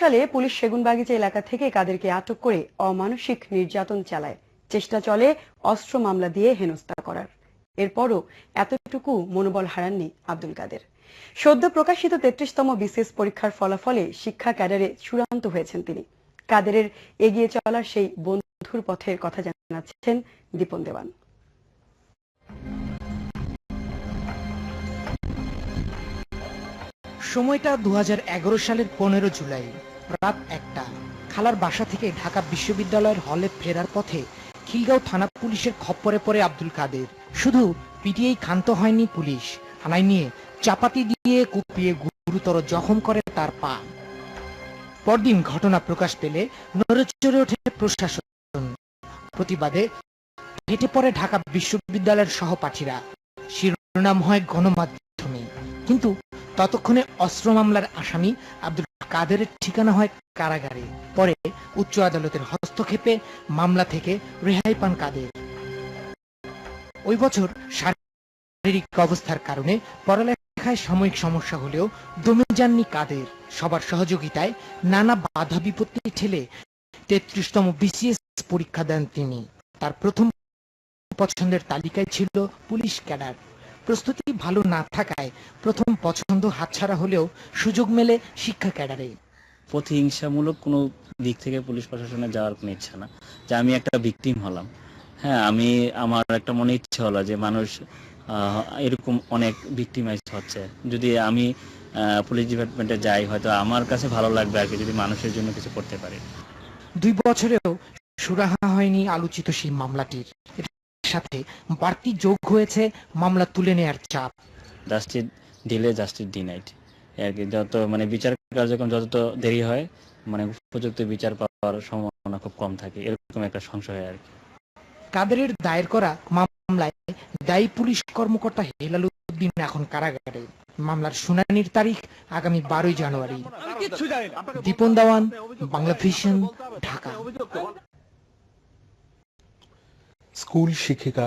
সালে পুলিশ সেগুনবাগিচা এলাকা থেকে কাদেরকে আটক করে অমানসিক নির্যাতন চালায়। চেষ্টা চলে অস্ত্র মামলা দিয়ে হেনস্থা করার। এরপরও এতটুকু মনোবল হারাননি আব্দুল কাদের। সদ্য প্রকাশিত তেত্রিশতম বিসিএস পরীক্ষার ফলাফলে শিক্ষা ক্যাডারে চূড়ান্ত হয়েছেন তিনি। কাদেরের এগিয়ে চলার সেই বন্ধুর পথের কথা জানাচ্ছেন দীপন দেওয়ান। সময়টা দু হাজার এগারো সালের পনেরো জুলাই, রাত একটা। খালার বাসা থেকে ঢাকা বিশ্ববিদ্যালয়ের হলে ফেরার পথে খিলগাঁও থানা পুলিশের খপ্পরে পড়ে আব্দুল কাদের। শুধু পিটিয়েই ক্ষান্ত হয়নি পুলিশ, থানায় নিয়ে চাপাতি দিয়ে কুপিয়ে গুরুতর জখম করে তার পা। পরদিন ঘটনা প্রকাশ পেলে নড়েচড়ে ওঠে প্রশাসন। প্রতিবাদে হেঁটে পড়ে ঢাকা বিশ্ববিদ্যালয়ের সহপাঠীরা। শিরোনাম হয় গণমাধ্যমে। কিন্তু ততক্ষণে অস্ত্র মামলার আসামি আব্দুল কাদেরের ঠিকানা হয় কারাগারে। পরে উচ্চ আদালতের হস্তক্ষেপে মামলা থেকে রেহাই পান কাদের। ওই বছর শারীরিক অবস্থার কারণে পড়ালেখায় সাময়িক সমস্যা হলেও দমে যাননি কাদের। সবার সহযোগিতায় নানা বাধা বিপত্তি ঠেলে তেত্রিশতম বিসিএস পরীক্ষা দেন তিনি। তার প্রথম পছন্দের তালিকায় ছিল পুলিশ ক্যাডার। প্রস্তুতি ভালো না থাকায় প্রথম পছন্দ হাতছাড়া হলেও সুযোগ মেলে শিক্ষা ক্যাডারে প্রতিহিংসামূলক কোনো দিক থেকে পুলিশ প্রশাসনে যাওয়ার কোনো ইচ্ছা না। যে আমি একটা ভিকটিম হলাম। হ্যাঁ আমি আমার একটা মনে ইচ্ছে হলো যে মানুষ এরকম অনেক ভিকটিমাইজ হচ্ছে। যদি আমি পুলিশ ডিপার্টমেন্টে যাই হয়তো আমার কাছে ভালো লাগবে আর কি যদি মানুষের জন্য কিছু করতে পারি। দুই বছরেও সুরাহা হয়নি আলোচিত সেই মামলাটির। সাথে বাড়তি যোগ হয়েছে মামলা তুলে নেয়ার চাপ। জাস্টিস ডিলে জাস্টিস ডিনাইট আর কি যত মানে বিচার কার্যক্রম যত দেরি হয় মানে উপযুক্ত বিচার পাওয়ার সম্ভাবনা খুব কম থাকে এরকম একটা সংশয় আর কি। কাদেরের দায়ের করা মামলায় দায়ী পুলিশ কর্মকর্তা হেলাল উদ্দিন এখন কারাগারে। মামলার শুনানির তারিখ আগামী বারোই জানুয়ারি। দীপন দাওয়ান বাংলা ভিশন ঢাকা। স্কুল শিক্ষিকা